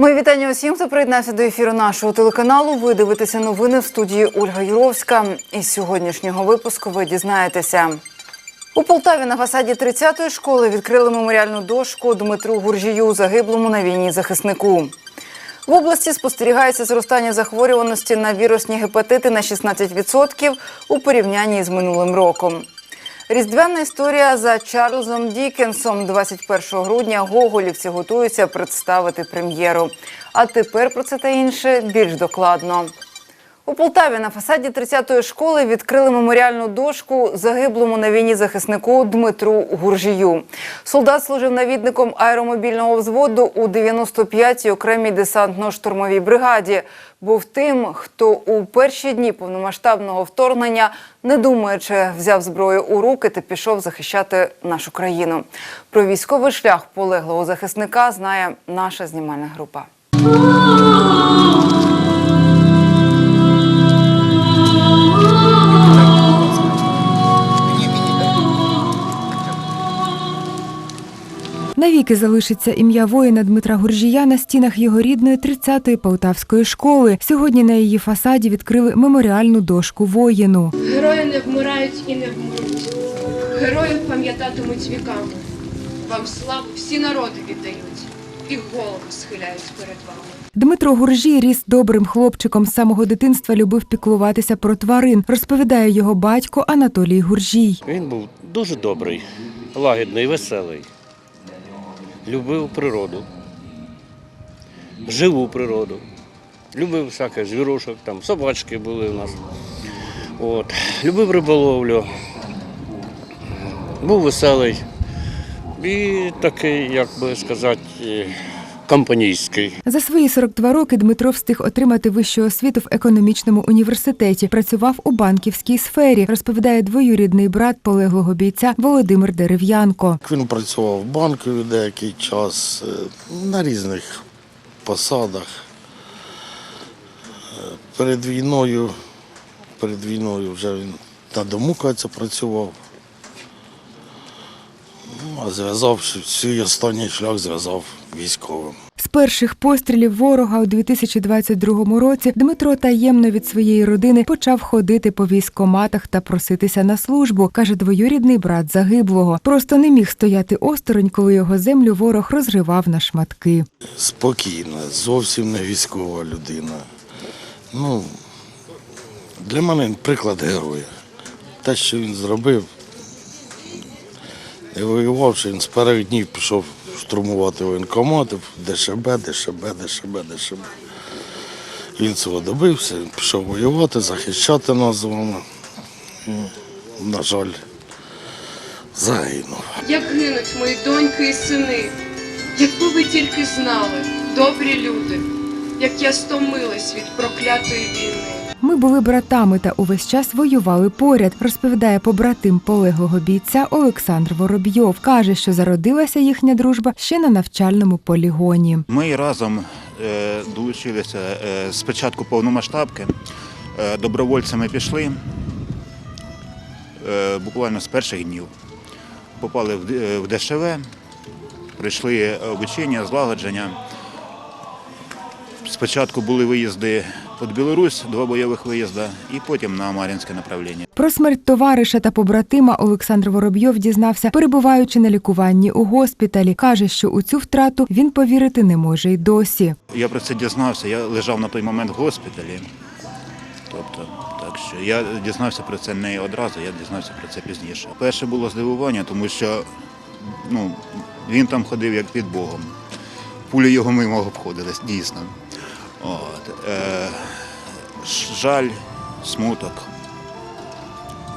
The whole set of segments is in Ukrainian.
Мої вітання усім, хто приєднався до ефіру нашого телеканалу. Ви дивитеся новини в студії Ольга Юровська. Із сьогоднішнього випуску ви дізнаєтеся. У Полтаві на фасаді 30-ї школи відкрили меморіальну дошку Дмитру Гуржію, загиблому на війні захиснику. В області спостерігається зростання захворюваності на вірусні гепатити на 16% у порівнянні з минулим роком. Різдвяна історія за Чарльзом Дікенсом 21 грудня Гоголівці готуються представити прем'єру. А тепер про це та інше більш докладно. У Полтаві на фасаді 30-ї школи відкрили меморіальну дошку загиблому на війні захиснику Дмитру Гуржію. Солдат служив навідником аеромобільного взводу у 95-й окремій десантно-штурмовій бригаді. Був тим, хто у перші дні повномасштабного вторгнення, не думаючи, взяв зброю у руки та пішов захищати нашу країну. Про військовий шлях полеглого захисника знає наша знімальна група. Навіки залишиться ім'я воїна Дмитра Гуржія на стінах його рідної 30-ї полтавської школи. Сьогодні на її фасаді відкрили меморіальну дошку воїну. Герої не вмирають і не вмруть. Героїв пам'ятатимуть віками. Вам славу всі народи віддають і голову схиляють перед вами. Дмитро Гуржій ріс добрим хлопчиком. З самого дитинства любив піклуватися про тварин. Розповідає його батько Анатолій Гуржій. Він був дуже добрий, лагідний, веселий. Любив природу, живу природу. Любив всяке звірушок, там собачки були у нас. От. Любив риболовлю. Був веселий і такий, як би сказати, компанійський. За свої 42 роки Дмитро встиг отримати вищу освіту в економічному університеті. Працював у банківській сфері, розповідає двоюрідний брат полеглого бійця Володимир Дерев'янко. Він працював в банку деякий час е, на різних посадах. Е, Перед війною, перед війною вже він на дому кажеться, працював. Ну, А зв'язав свій останній шлях зв'язав військовим. З перших пострілів ворога у 2022 році Дмитро таємно від своєї родини почав ходити по військоматах та проситися на службу, каже двоюрідний брат загиблого. Просто не міг стояти осторонь, коли його землю ворог розривав на шматки. Спокійна, зовсім не військова людина. Ну, для мене приклад героя. Те, що він зробив, не воював, що він з перших днів пішов штурмувати воєнкомати, ДШБ, ДШБ, ДШБ, ДШБ. Він цього добився, він пішов воювати, захищати нас. І, На жаль, загинув. Як гинуть мої доньки і сини, якби ви тільки знали, добрі люди, як я стомилась від проклятої війни. Ми були братами та увесь час воювали поряд, розповідає побратим полеглого бійця Олександр Воробйов. Каже, що зародилася їхня дружба ще на навчальному полігоні. Ми разом е, долучилися е, з початку повномасштабки. Е, добровольцями пішли буквально з перших днів. Попали в ДШВ, прийшли обучення, злагодження. Спочатку були виїзди під Білорусь, два бойових виїзди, і потім на Мар'їнське направлення. Про смерть товариша та побратима Олександр Воробйов дізнався, перебуваючи на лікуванні у госпіталі. Каже, що у цю втрату він повірити не може й досі. Я про це дізнався, я лежав на той момент в госпіталі. Тобто, так що я дізнався про це не одразу, я дізнався про це пізніше. Перше було здивування, тому що ну, він там ходив як під Богом. Пулі його мимо обходились, дійсно. От, е, жаль, смуток.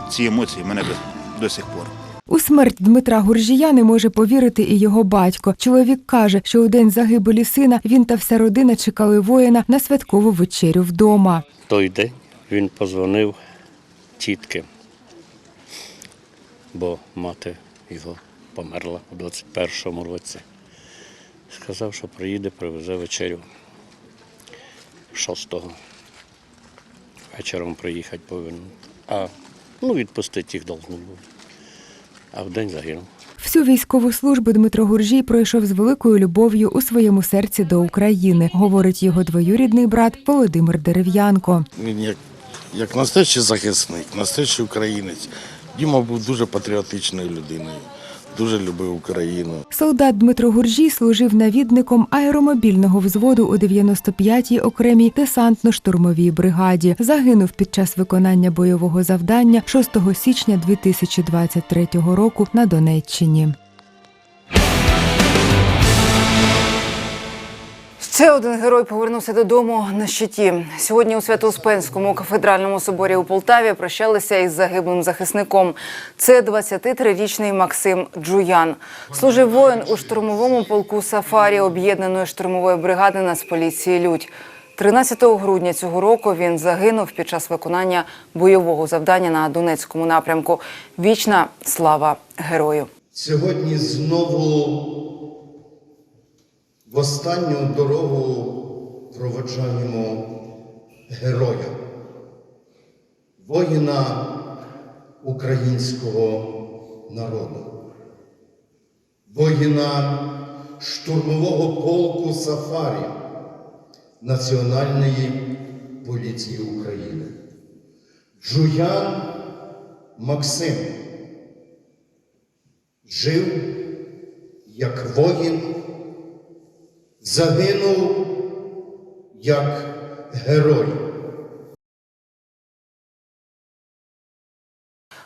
Ці емоції в мене до, до сих пор. У смерть Дмитра Гуржія не може повірити і його батько. Чоловік каже, що у день загибелі сина він та вся родина чекали воїна на святкову вечерю вдома. Той день він позвонив тітки, бо мати його померла у 21-му році. Сказав, що приїде, привезе вечерю 6-го. Вечором приїхати повинен. А ну, відпустити їх должен був. А вдень загинув. Всю військову службу Дмитро Гуржій пройшов з великою любов'ю у своєму серці до України, говорить його двоюрідний брат Володимир Дерев'янко. Він як, як настоящий захисник, настоящий українець. Діма був дуже патріотичною людиною, дуже любив Україну. Солдат Дмитро Гуржій служив навідником аеромобільного взводу у 95-й окремій десантно-штурмовій бригаді. Загинув під час виконання бойового завдання 6 січня 2023 року на Донеччині. Ще один герой повернувся додому на щиті. Сьогодні у Свято-Успенському кафедральному соборі у Полтаві прощалися із загиблим захисником. Це 23-річний Максим Джуян. Служив воїн у штурмовому полку Сафарі об'єднаної штурмової бригади Нацполіції Людь. 13 грудня цього року він загинув під час виконання бойового завдання на Донецькому напрямку. Вічна слава герою. Сьогодні знову останню дорогу проводжаємо героя, воїна українського народу, воїна штурмового полку Сафарі Національної поліції України. Жуян Максим жив як воїн, загинув як герой.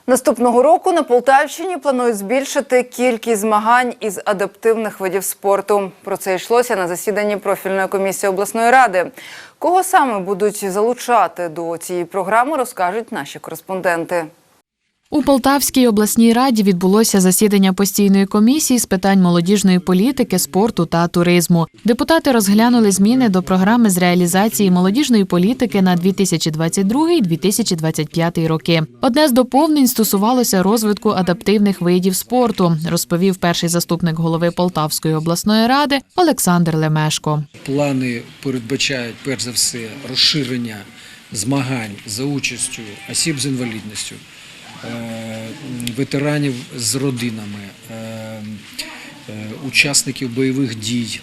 Наступного року на Полтавщині планують збільшити кількість змагань із адаптивних видів спорту. Про це йшлося на засіданні профільної комісії обласної ради. Кого саме будуть залучати до цієї програми, розкажуть наші кореспонденти. У Полтавській обласній раді відбулося засідання постійної комісії з питань молодіжної політики, спорту та туризму. Депутати розглянули зміни до програми з реалізації молодіжної політики на 2022-2025 роки. Одне з доповнень стосувалося розвитку адаптивних видів спорту, розповів перший заступник голови Полтавської обласної ради Олександр Лемешко. Плани передбачають перш за все розширення змагань за участю осіб з інвалідністю, ветеранів з родинами, е, е, учасників бойових дій,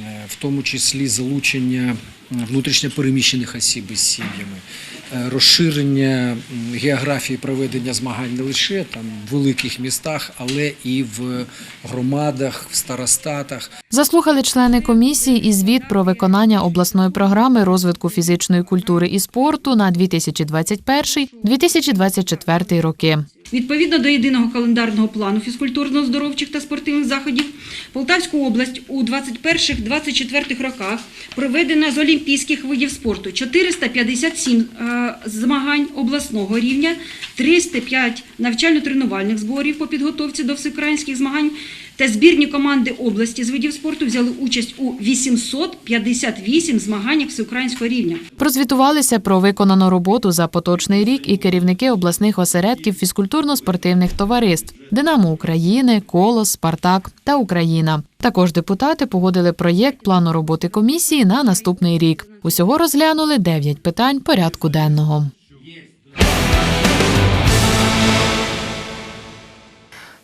е, в тому числі залучення внутрішньопереміщених осіб із сім'ями, е, розширення географії проведення змагань не лише там в великих містах, але і в громадах, в старостатах. Заслухали члени комісії і звіт про виконання обласної програми розвитку фізичної культури і спорту на 2021-2024 роки. Відповідно до єдиного календарного плану фізкультурно-здоровчих та спортивних заходів, Полтавську область у 21-24 роках проведено з олімпійських видів спорту 457 е, змагань обласного рівня, 305 навчально-тренувальних зборів по підготовці до всеукраїнських змагань та збірні команди області з видів спорту взяли участь у 858 змаганнях всеукраїнського рівня. Прозвітувалися про виконану роботу за поточний рік і керівники обласних осередків фізкультурно-спортивних товариств Динамо України, Колос, Спартак та Україна. Також депутати погодили проєкт плану роботи комісії на наступний рік. Усього розглянули 9 питань порядку денного.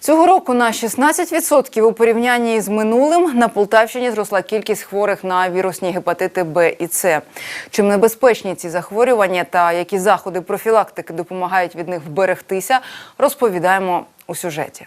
Цього року на 16% у порівнянні з минулим на Полтавщині зросла кількість хворих на вірусні гепатити Б і С. Чим небезпечні ці захворювання та які заходи профілактики допомагають від них вберегтися, розповідаємо у сюжеті.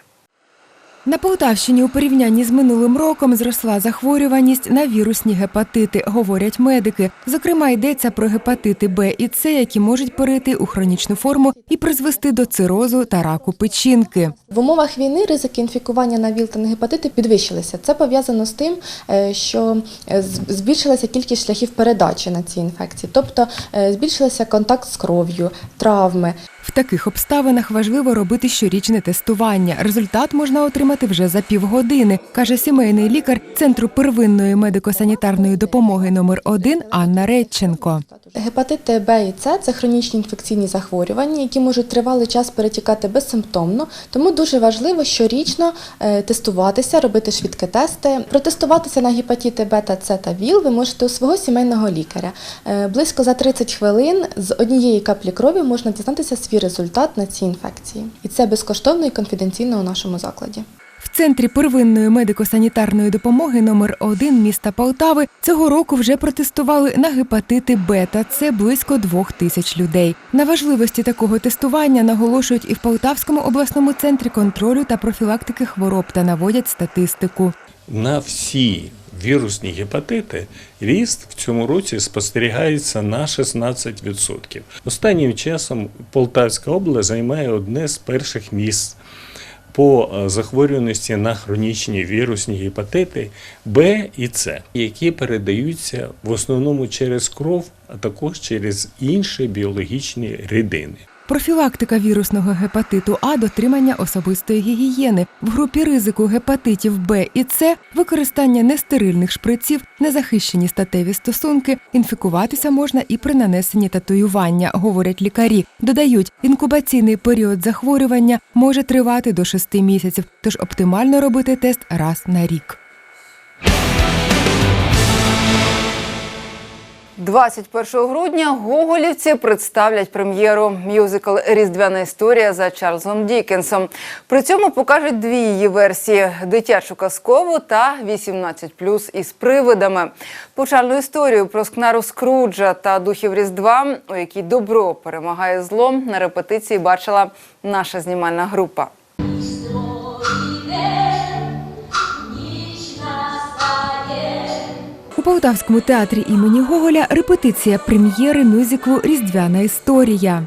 На Полтавщині у порівнянні з минулим роком зросла захворюваність на вірусні гепатити, говорять медики. Зокрема, йдеться про гепатити Б і С, які можуть перейти у хронічну форму і призвести до цирозу та раку печінки. В умовах війни ризики інфікування на ВІЛ та на гепатити підвищилися. Це пов'язано з тим, е, що е, збільшилася кількість шляхів передачі на ці інфекції, тобто е, збільшилася контакт з кров'ю, травми. В таких обставинах важливо робити щорічне тестування. Результат можна отримати вже за півгодини, каже сімейний лікар Центру первинної медико-санітарної допомоги номер 1 Анна Редченко. Гепатити Б і С це хронічні інфекційні захворювання, які можуть тривалий час перетікати безсимптомно. Тому дуже важливо щорічно е, тестуватися, робити швидкі тести. Протестуватися на гепатити Б та С та ВІЛ ви можете у свого сімейного лікаря. Е, Близько за 30 хвилин з однієї каплі крові можна дізнатися свій результат на ці інфекції. І це безкоштовно і конфіденційно у нашому закладі. В центрі первинної медико-санітарної допомоги номер 1 міста Полтави цього року вже протестували на гепатити Б та С близько двох тисяч людей. На важливості такого тестування наголошують і в Полтавському обласному центрі контролю та профілактики хвороб та наводять статистику. на всі вірусні гепатити ріст в цьому році спостерігається на 16%. Останнім часом Полтавська область займає одне з перших місць по е, захворюваності на хронічні вірусні гепатити Б і С, які передаються в основному через кров, а також через інші біологічні рідини. Профілактика вірусного гепатиту А, дотримання особистої гігієни. В групі ризику гепатитів Б і С використання нестерильних шприців, незахищені статеві стосунки. Інфікуватися можна і при нанесенні татуювання, говорять лікарі. Додають, інкубаційний період захворювання може тривати до 6 місяців, тож оптимально робити тест раз на рік. 21 грудня гоголівці представлять прем'єру мюзикл Різдвяна історія за Чарльзом Дікенсом. При цьому покажуть дві її версії: дитячу казкову та 18+, із привидами. Повчальну історію про скнару Скруджа та духів Різдва, у якій добро перемагає зло, на репетиції бачила наша знімальна група. Полтавському театрі імені Гоголя репетиція прем'єри мюзиклу Різдвяна історія.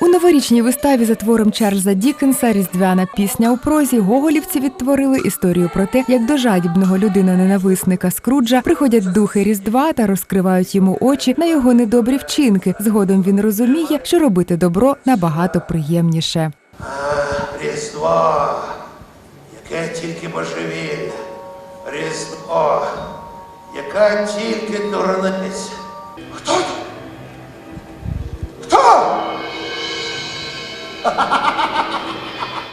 У новорічній виставі за твором Чарльза Дікенса Різдвяна пісня у прозі гоголівці відтворили історію про те, як до жадібного людина-ненависника Скруджа приходять духи Різдва та розкривають йому очі на його недобрі вчинки. Згодом він розуміє, що робити добро набагато приємніше. Різдво, яке тільки божевілля, Різдво, яка тільки дурниця. Хто? Хто?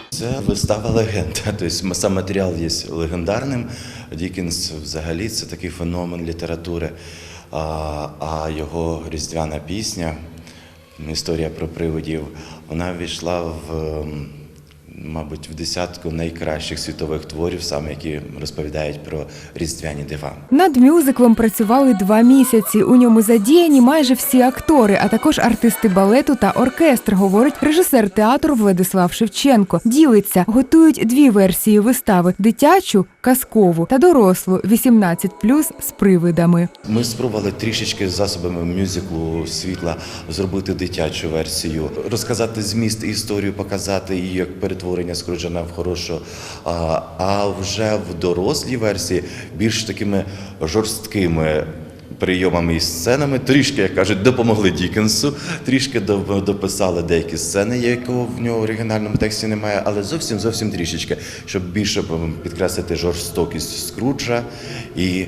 Це вистава легенд. Тобто сам матеріал є легендарним. Дікінс взагалі це такий феномен літератури. А його різдвяна пісня, історія про привидів, вона ввійшла в, ем, мабуть, в десятку найкращих світових творів, саме які розповідають про різдвяні дива. Над мюзиклом працювали два місяці. У ньому задіяні майже всі актори, а також артисти балету та оркестр, говорить режисер театру Владислав Шевченко. Ділиться, готують дві версії вистави: дитячу, казкову та дорослу 18+, з привидами. Ми спробували трішечки з засобами мюзиклу світла зробити дитячу версію, розказати зміст історію, показати її як перетворення Скруджана в хорошу. А, а вже в дорослій версії більш такими жорсткими. Прийомами і сценами трішки, як кажуть, допомогли Дікенсу, трішки дописали деякі сцени, якого в нього в оригінальному тексті немає, але зовсім зовсім трішечки, щоб більше підкреслити жорстокість Скруджа і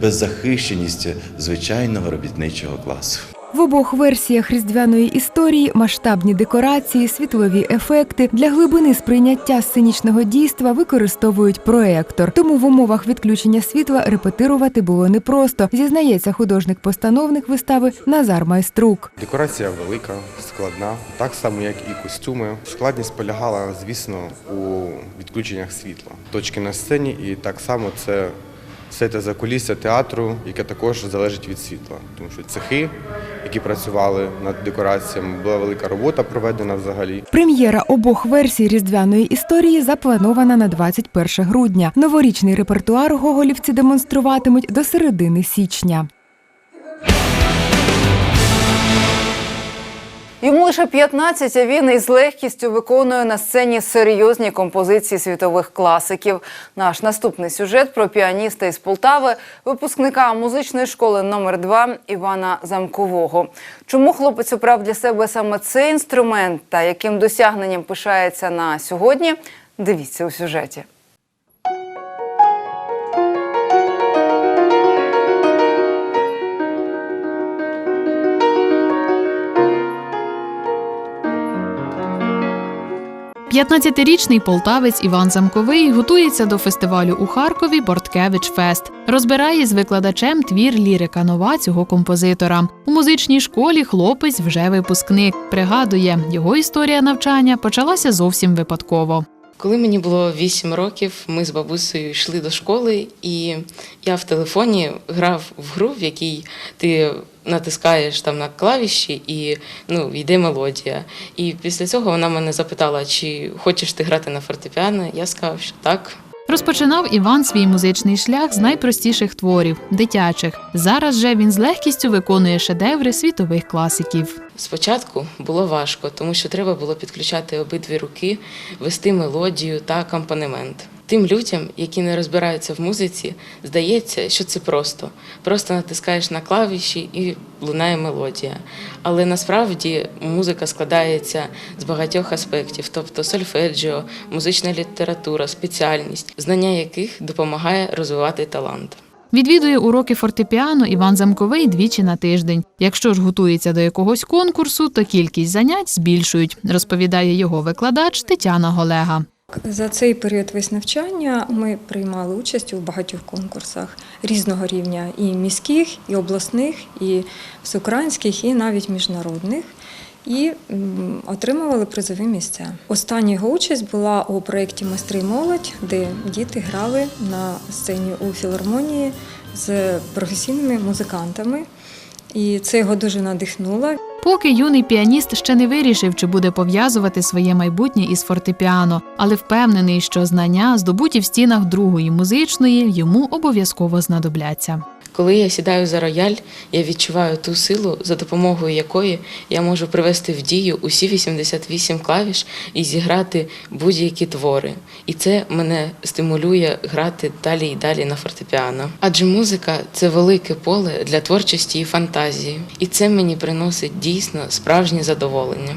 беззахищеність звичайного робітничого класу. В обох версіях різдвяної історії масштабні декорації, світлові ефекти для глибини сприйняття сценічного дійства використовують проектор. Тому в умовах відключення світла репетирувати було непросто, зізнається художник-постановник вистави Назар Майструк. Декорація велика, складна, так само як і костюми. Складність полягала, звісно, у відключеннях світла. Точки на сцені, і так само це все те закулісся театру, яке також залежить від світла. Тому що цехи, які працювали над декораціями, була велика робота проведена взагалі. Прем'єра обох версій різдвяної історії запланована на 21 грудня. Новорічний репертуар гоголівці демонструватимуть до середини січня. Йому лише 15, а він із легкістю виконує на сцені серйозні композиції світових класиків. Наш наступний сюжет про піаніста із Полтави, випускника музичної школи номер 2 Івана Замкового. Чому хлопець обрав для себе саме цей інструмент та яким досягненням пишається на сьогодні? Дивіться у сюжеті. 15-річний полтавець Іван Замковий готується до фестивалю у Харкові Борткевич Фест. Розбирає з викладачем твір лірика нова цього композитора. У музичній школі хлопець вже випускник. Пригадує, його історія навчання почалася зовсім випадково. Коли мені було 8 років, ми з бабусею йшли до школи, і я в телефоні грав в гру, в якій ти натискаєш там на клавіші і ну, йде мелодія. І після цього вона мене запитала, чи хочеш ти грати на фортепіано. Я сказав, що так. Розпочинав Іван свій музичний шлях з найпростіших творів дитячих. Зараз же він з легкістю виконує шедеври світових класиків. Спочатку було важко, тому що треба було підключати обидві руки, вести мелодію та акомпанемент. Тим людям, які не розбираються в музиці, здається, що це просто. Просто натискаєш на клавіші і лунає мелодія. Але насправді музика складається з багатьох аспектів, тобто сольфеджіо, музична література, спеціальність, знання яких допомагає розвивати талант. Відвідує уроки фортепіано Іван Замковий двічі на тиждень. Якщо ж готується до якогось конкурсу, то кількість занять збільшують, розповідає його викладач Тетяна Голега. За цей період весь навчання ми приймали участь у багатьох конкурсах різного рівня і міських, і обласних, і всеукраїнських, і навіть міжнародних. І отримували призові місця. Остання його участь була у проєкті Майстри молодь, де діти грали на сцені у філармонії з професійними музикантами. І це його дуже надихнуло. Поки юний піаніст ще не вирішив, чи буде пов'язувати своє майбутнє із фортепіано, але впевнений, що знання, здобуті в стінах другої музичної, йому обов'язково знадобляться. Коли я сідаю за рояль, я відчуваю ту силу, за допомогою якої я можу привести в дію усі 88 клавіш і зіграти будь-які твори. І це мене стимулює грати далі і далі на фортепіано. Адже музика це велике поле для творчості і фантазії, і це мені приносить дійсно справжнє задоволення.